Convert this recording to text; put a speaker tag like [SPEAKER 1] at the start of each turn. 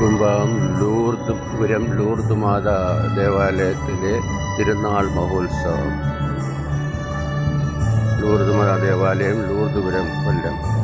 [SPEAKER 1] കുടുംബം ലൂർദ് പുരം ലൂർദ് മാതാ ദേവാലയത്തിലെ തിരുനാൾ മഹോത്സവം. ലൂർദ് മാതാ ദേവാലയം ലൂർദ് പുരം കൊല്ലം.